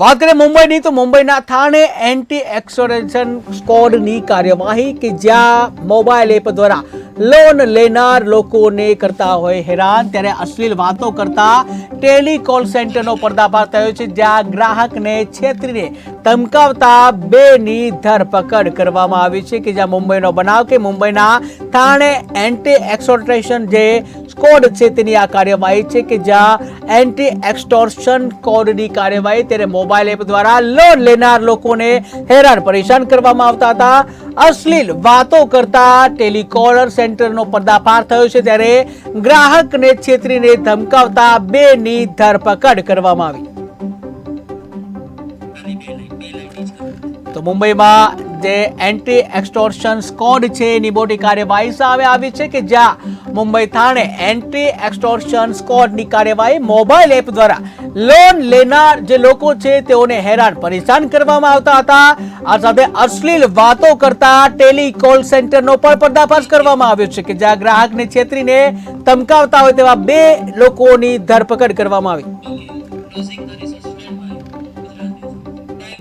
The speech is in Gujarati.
વાત કરીએ મુંબઈની, તો મુંબઈના થાણે એન્ટી એક્સોરેશન સ્કોડની કાર્યવાહી કે જ્યાં મોબાઈલ એપ દ્વારા લોન લેનાર લોકોને કરતા હોય હેરાન. ત્યારે અશ્લીલ વાતો કરતા ટેલિકોલ સેન્ટરનો પર્દાફાશ થયો છે, જ્યાં ગ્રાહકને છેતરીને ધમકાવતા બેની ધરપકડ કરવામાં આવી છે, કે જ્યાં મુંબઈનો બનાવ, કે મુંબઈના થાણે એન્ટી એક્સોરેશન જે સ્કોડ છે તેની આ કાર્યવાહી છે કે જ્યાં એન્ટી એક્સટોર્શન કોડની કાર્યવાહી ત્યારે મોબાઈલ એપ દ્વારા લોન લેનાર લોકોને હેરાન પરેશાન કરવામાં આવતા હતા. અશ્લીલ વાતો કરતા ટેલિકોલર સેન્ટરનો પર્દાફાશ થયો છે ત્યારે ગ્રાહકને છેતરીને ધમકાવતા બેની ધરપકડ કરવામાં આવી. તો મુંબઈમાં જે એન્ટી એક્સટોર્શન સ્કોડ છે. એની મોટી કાર્યવાહી સામે આવી છે કે જ્યાં મુંબઈ થાણે એન્ટી એક્સટોર્શન સ્કોડની કાર્યવાહી મોબાઈલ એપ દ્વારા લોન લેનાર જે લોકો છે તેઓને હેરાન પરેશાન કરવામાં આવતા હતા. આ સાથે અશ્લીલ વાતો કરતા ટેલી કોલ સેન્ટરનો પણ પર્દાફાશ કરવામાં આવ્યો છે કે જ્યાં ગ્રાહકને છેતરીને ધમકાવતા હોય તેવા બે લોકોની ધરપકડ કરવામાં આવી.